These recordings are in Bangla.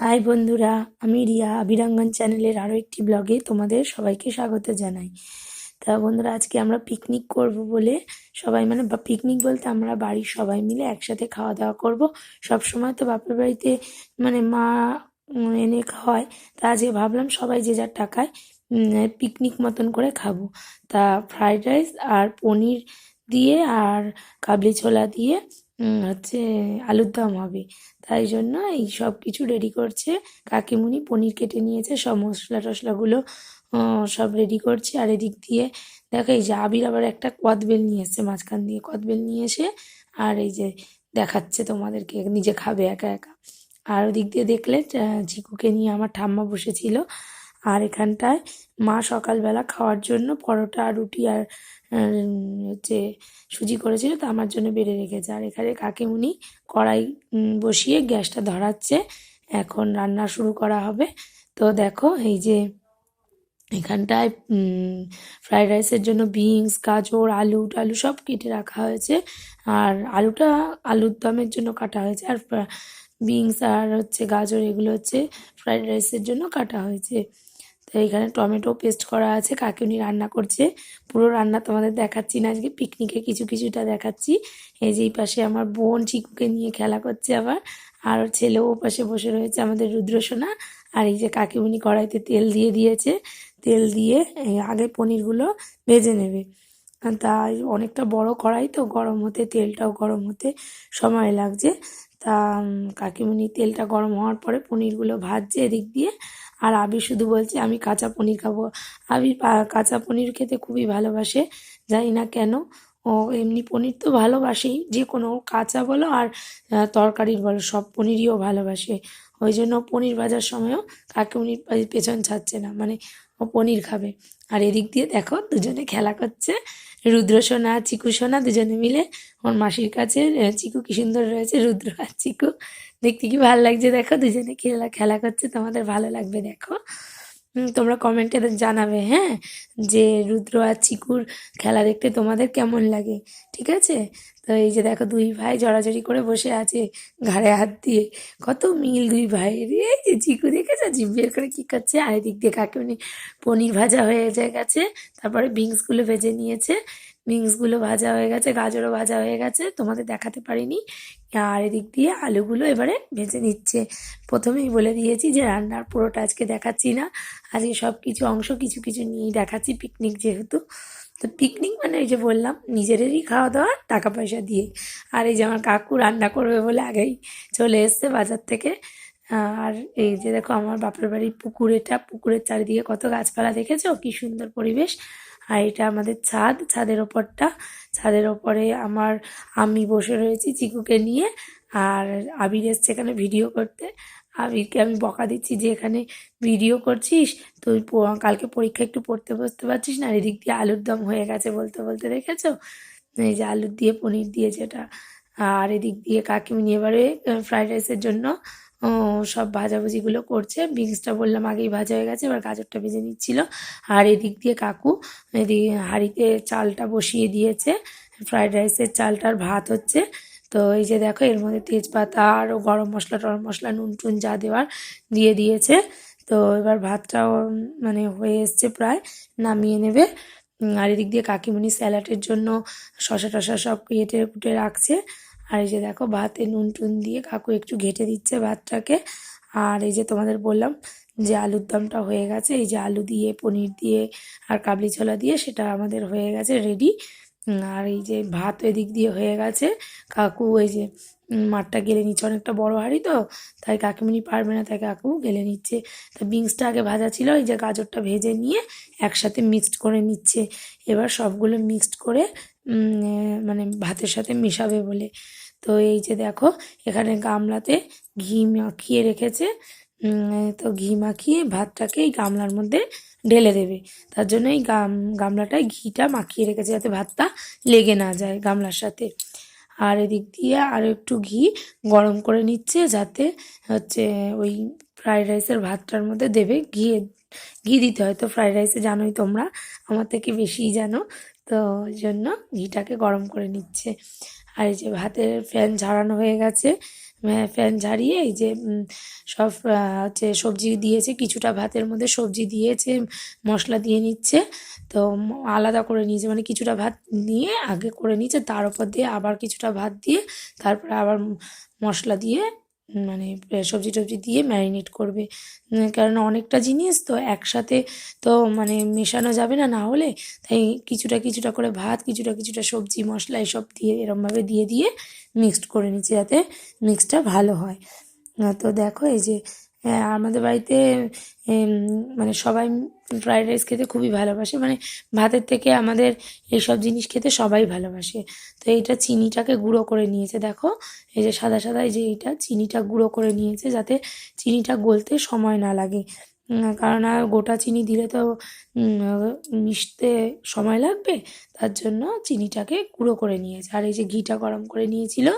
হাই বন্ধুরা। আমি রিয়া, আবিরাঙ্গন চ্যানেলের আরও একটি ব্লগে তোমাদের সবাইকে স্বাগত জানাই। তা বন্ধুরা, আজকে আমরা পিকনিক করব বলে সবাই মানে পিকনিক বলতে আমরা বাড়ির সবাই মিলে একসাথে খাওয়া দাওয়া করব। সব সময় তো বাপের বাড়িতে মানে মা এনে খাওয়ায়। তা আজকে ভাবলাম সবাই যে যার টাকায় পিকনিক মতন করে খাব। তা ফ্রাইড রাইস আর পনির দিয়ে আর কাবলি ছোলা দিয়ে হচ্ছে আলুর দম হবে। তাই জন্য এই সব কিছু রেডি করছে। কাকিমুনি পনির কেটে নিয়েছে, সব মশলা টশলাগুলো সব রেডি করছে। আর এদিক দিয়ে দেখো এই যে আবির আবার একটা কদবেল নিয়ে এসছে, মাঝখান দিয়ে কদবেল নিয়ে এসে আর এই যে দেখাচ্ছে তোমাদেরকে, নিজে খাবে একা একা। আর ওদিক দিয়ে দেখলে ঝিকুকে নিয়ে আমার ঠাম্মা বসেছিল। আর এখানটায় মা সকালবেলা খাওয়ার জন্য পরোটা, রুটি আর হচ্ছে সুজি করেছিল, তা আমার জন্য বেড়ে রেখেছে। আর এখানে কাকিমুনি কড়াই বসিয়ে গ্যাসটা ধরাচ্ছে। এখন রান্না শুরু করা হবে। তো দেখো, এই যে এখানটায় ফ্রাইড রাইসের জন্য বিনস, গাজর, আলু, টালু সব কেটে রাখা হয়েছে। আর আলুটা আলুর দমের জন্য কাটা হয়েছে। আর বিনস আর হচ্ছে গাজর, এগুলো হচ্ছে ফ্রাইড রাইসের জন্য কাটা হয়েছে। তো এখানে টমেটো পেস্ট করা আছে কাকিউনি রান্না করছে, পুরো রান্না তোমাদের দেখাচ্ছি না, আজকে পিকনিকে কিছু কিছুটা দেখাচ্ছি। এই যে এই পাশে আমার বোন চিকুকে নিয়ে খেলা করছে আবার, আর ছেলেও ও পাশে বসে রয়েছে আমাদের রুদ্রসোনা। আর এই যে কাকিমুনি কড়াইতে তেল দিয়ে দিয়েছে, তেল দিয়ে আগে পনিরগুলো ভেজে নেবে। তাই অনেকটা বড় কড়াই তো, গরম হতে তেলটাও গরম হতে সময় লাগছে। তা কাকিমুনি তেলটা গরম হওয়ার পরে পনিরগুলো ভাজছে এদিক দিয়ে। আর আবির শুধু বলছে, আমি কাঁচা পনির খাব। আবির কাঁচা পনির খেতে খুবই ভালোবাসে, জানি না কেন। ও, এমনি পনির তো ভালোবাসেই, যে কোনো কাঁচা বলো আর তরকারির বলো, সব পনিরইও ভালোবাসে। ওই জন্য পনির ভাজার সময়ও কাকে পনির পেছন ছাড়ছে না। মানে ও পনির খাবে। আর এদিক দিয়ে দেখো দুজনে খেলা করছে। রুদ্র সোনা, চিকু সোনা দুজনে মিলে ওর মাসির কাছে চিকু কি সুন্দর রয়েছে, রুদ্র আর চিকু। দেখতে কি ভালো লাগছে দেখো, দুজনে খেলা খেলা করছে, তোমাদের ভালো লাগবে দেখো। তোমরা কমেন্টে জানাবে হ্যাঁ যে রুদ্র আর চিকুর খেলা দেখতে তোমাদের কেমন লাগে, ঠিক আছে? তো এই যে দেখো দুই ভাই জড়াজড়ি করে বসে আছে ঘাড়ে হাত দিয়ে। কত মিল দুই ভাই এই যে চিকু দেখেছ? জিভ বের করে কি করছে আর এদিক দিয়ে কাকিমনি পনির ভাজা হয়ে যায় গেছে, তারপরে বিনসগুলো ভেজে নিয়েছে। বিনসগুলো ভাজা হয়ে গেছে, গাজরও ভাজা হয়ে গেছে, তোমাদের দেখাতে পারিনি। আর এদিক দিয়ে আলুগুলো এবারে ভেজে নিচ্ছে। প্রথমেই বলে দিয়েছি যে রান্নার পুরোটা আজকে দেখাচ্ছি না। আজকে সব কিছু অংশ কিছু কিছু নিয়েই দেখাচ্ছি পিকনিক যেহেতু। তো পিকনিক মানে ওই যে বললাম, নিজেদেরই খাওয়া দাওয়া, টাকা পয়সা দিয়ে। আর এই যে আমার কাকু রান্না করবে বলে আগেই চলে এসছে বাজার থেকে। আর এই যে দেখো আমার বাপের বাড়ির পুকুর এটা পুকুরের চারিদিকে কত গাছপালা দেখেছ? কি সুন্দর পরিবেশ। আর এটা আমাদের ছাদ, ছাদের ওপরটা। ছাদের ওপরে আমার আমি বসে রয়েছি চিকুকে নিয়ে। আর আবির এসছে এখানে ভিডিও করতে। আবিরকে আমি বকা দিচ্ছি যে এখানে ভিডিও করছিস, তুই কালকে পরীক্ষা একটু পড়তে বসতে পারছিস না? এদিক দিয়ে আলুর দম হয়ে গেছে বলতে বলতে দেখেছ? এই যে আলুর দিয়ে পনির দিয়ে যেটা আর এদিক দিয়ে কাকিমনি এবারে ফ্রাইড রাইসের জন্য সব ভাজাভুজিগুলো করছে। বিনসটা বললাম আগেই ভাজা হয়ে গেছে, এবার গাজরটা ভেজে নিচ্ছিল। আর এদিক দিয়ে কাকু, এদিকে হাঁড়িতে চালটা বসিয়ে দিয়েছে। ফ্রাইড রাইসের চালটার ভাত হচ্ছে। তো এই যে দেখো, এর মধ্যে তেজপাতা আরও গরম মশলা, টরম মশলা নুন টুন যা দেওয়ার দিয়ে দিয়েছে। তো এবার ভাতটাও মানে হয়ে এসছে প্রায়, নামিয়ে নেবে। আর এদিক দিয়ে কাকিমুনি স্যালাডের জন্য শশা টশা সব কেটে কুটে রাখছে। আর এই যে দেখো, ভাতে নুন টুন দিয়ে কাকু একটু ঘেটে দিচ্ছে ভাতটাকে। আর এই যে তোমাদের বললাম যে আলুর দমটা হয়ে গেছে, এই যে আলু দিয়ে, পনির দিয়ে আর কাবলি ছোলা দিয়ে সেটা আমাদের হয়ে গেছে রেডি। আর এই যে ভাত এদিক দিয়ে হয়ে গেছে। কাকু এই যে মাঠটা গেলে নিচ্ছে, অনেকটা বড় হাঁড়ি তো, তাই কাকিমুনি পারবে না, তাই কাকু গেলে নিচ্ছে। তো বিনসটা আগে ভাজা ছিল, এই যে গাজরটা ভেজে নিয়ে একসাথে মিক্সড করে নিচ্ছে। এবার সবগুলো মিক্সড করে মানে ভাতের সাথে মিশাবে বলে। তো এই যে দেখো, এখানে গামলাতে ঘি মাখিয়ে রেখেছে। তো ঘি মাখিয়ে ভাতটাকে এই গামলার মধ্যে ঢেলে দেবে। তার জন্য এই গাম, গামলাটায় ঘিটা মাখিয়ে রেখেছে যাতে ভাতটা লেগে না যায় গামলার সাথে। আর এদিক দিয়ে আর একটু ঘি গরম করে নিচ্ছে যাতে হচ্ছে ওই ফ্রাইড রাইসের ভাতটার মধ্যে দেবে। ঘি ঘি দিতে হয়। তো ফ্রাইড রাইসে জানোই তোমরা, আমার থেকে বেশিই জানো। তো জন্য ঘিটাকে গরম করে নিচ্ছে। আর এই যে ভাতের ফ্যান ঝাড়ানো হয়ে গেছে। ফ্যান ঝাড়িয়ে এই যে সব হচ্ছে সবজি দিয়েছে, কিছুটা ভাতের মধ্যে সবজি দিয়েছে, মশলা দিয়ে নিচ্ছে, তো আলাদা করে নিয়েছে মানে কিছুটা ভাত নিয়ে আগে করে নিচ্ছে তার উপর দিয়ে আবার কিছুটা ভাত দিয়ে তারপরে আবার মশলা দিয়ে মানে সবজি টবজি দিয়ে ম্যারিনেট করবে। কারণ অনেকটা জিনিস তো একসাথে তো মানে মেশানো যাবে না না হলে, তাই কিছুটা কিছুটা করে ভাত, কিছুটা কিছুটা সবজি, মশলা, এসব দিয়ে এরমভাবে দিয়ে দিয়ে মিক্সড করে নিচ্ছি যাতে মিক্সটা ভালো হয়। তো দেখো এই যে আমাদের বাড়িতে মানে সবাই ফ্রায়েড রাইস খেতে খুবই ভালোবাসে। মানে ভাতের থেকে আমাদের এইসব জিনিস খেতে সবাই ভালোবাসে। তো এইটা চিনিটাকে গুঁড়ো করে নিয়েছে, দেখো। এই যে সাদা সাদা, এই যে এইটা, চিনিটা গুঁড়ো করে নিয়েছে যাতে চিনিটা গলতে সময় না লাগে। কারণ আর গোটা চিনি দিলে তো মিশতে সময় লাগবে, তার জন্য চিনিটাকে গুঁড়ো করে নিয়েছে। আর এই যে ঘিটা গরম করে নিয়েছিল,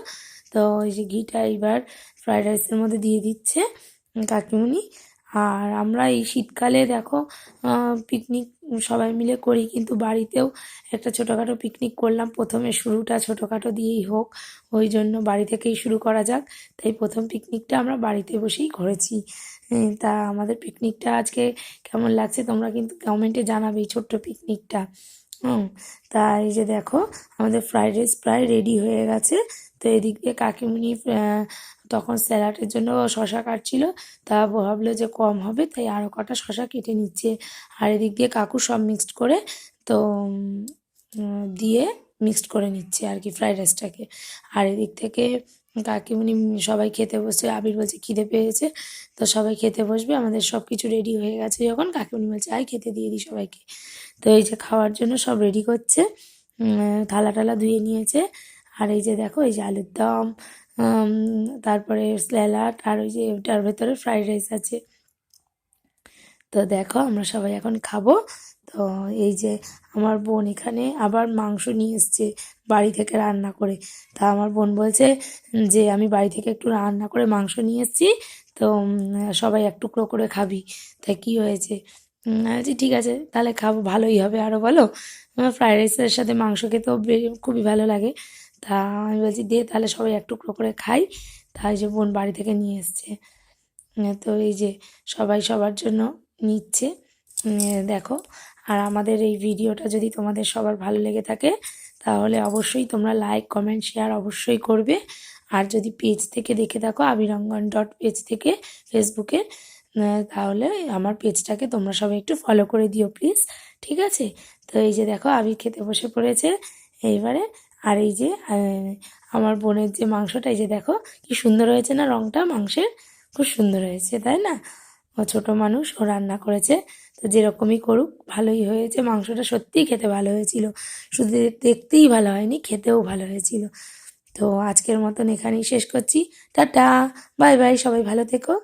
তো এই যে ঘিটা এবার ফ্রায়েড রাইসের মধ্যে দিয়ে দিচ্ছে কাকিমুনি। আর আমরা এই শীতকালে দেখো পিকনিক সবাই মিলে করি, কিন্তু বাড়িতেও একটা ছোটোখাটো পিকনিক করলাম। প্রথমে শুরুটা ছোটোখাটো দিয়েই হোক, ওই জন্য বাড়ি থেকেই শুরু করা যাক। তাই প্রথম পিকনিকটা আমরা বাড়িতে বসেই করেছি। তা আমাদের পিকনিকটা আজকে কেমন লাগছে তোমরা কিন্তু কমেন্টে জানাবে ছোট্ট পিকনিকটা হুম, তা এই যে দেখো, আমাদের ফ্রাইড রাইস প্রায় রেডি হয়ে গেছে। তো এদিক দিয়ে কাকিমুনি তখন স্যালাডের জন্য শশা কাটছিল। তা ভাবলো যে কম হবে, তাই আরও কটা শশা কেটে নিচ্ছে। আর এদিক দিয়ে কাকু সব মিক্সড করে, তো দিয়ে মিক্সড করে নিচ্ছে আর কি ফ্রাইড রাইসটাকে আর এদিক থেকে কাকিমুনি সবাই খেতে বসে, আবির বলছে, খিদে পেয়েছে। তো সবাই খেতে বসবে, আমাদের সব কিছু রেডি হয়ে গেছে যখন। কাকিমুনি বলছে, আয়, খেতে দিয়ে দিই সবাইকে। তো এই যে খাওয়ার জন্য সব রেডি করছে। থালা টালা ধুয়ে নিয়েছে। এই যে দেখো, এই যে আলুর দম তারপরে স্যালাড আর ওই যে ওটার ভেতরে ফ্রাইড রাইস আছে। তো দেখো, আমরা সবাই এখন খাব। তো এই যে আমার বোন এখানে আবার মাংস নিয়ে এসছে বাড়ি থেকে রান্না করে। তা আমার বোন বলছে যে, আমি বাড়ি থেকে একটু রান্না করে মাংস নিয়ে এসেছি, তো সবাই এক টুকরো করে খাবি। তাই কি হয়েছে? বলছি, ঠিক আছে, তাহলে খাব, ভালোই হবে আরও বলো। ফ্রাইড রাইসের সাথে মাংস খেতেও খুবই ভালো লাগে। তা আমি বলছি, দে তাহলে সবাই এক টুকরো করে খাই। তাই যে বোন বাড়ি থেকে নিয়ে এসছে। তো এই যে সবাই সবার জন্য নিচ্ছে। দেখো, আর আমাদের এই ভিডিওটা যদি তোমাদের সবার ভালো লেগে থাকে, তাহলে অবশ্যই তোমরা লাইক কমেন্ট শেয়ার অবশ্যই করবে। আর যদি পেজ থেকে দেখে থাকো আবিরঙ্গন ডট পেজ থেকে ফেসবুকে তাহলে আমার পেজটাকে তোমরা সবাই একটু ফলো করে দিও প্লিজ ঠিক আছে? তো এই যে দেখো, আবির খেতে বসে পড়েছে। এইবারে আর এই যে আমার বোনের যে মাংসটা, এই যে দেখো কি সুন্দর হয়েছে না রংটা? মাংসের খুব সুন্দর হয়েছে, তাই না? ও ছোট মানুষ, ও রান্না করেছে। তো যেরকমই করুক, ভালোই হয়েছে। মাংসটা সত্যিই খেতে ভালো হয়েছিল। শুধু দেখতেই ভালো হয়নি, খেতেও ভালো হয়েছিল। তো আজকের মতন এখানেই শেষ করছি। টাটা! বাই বাই, সবাই ভালো থেকো।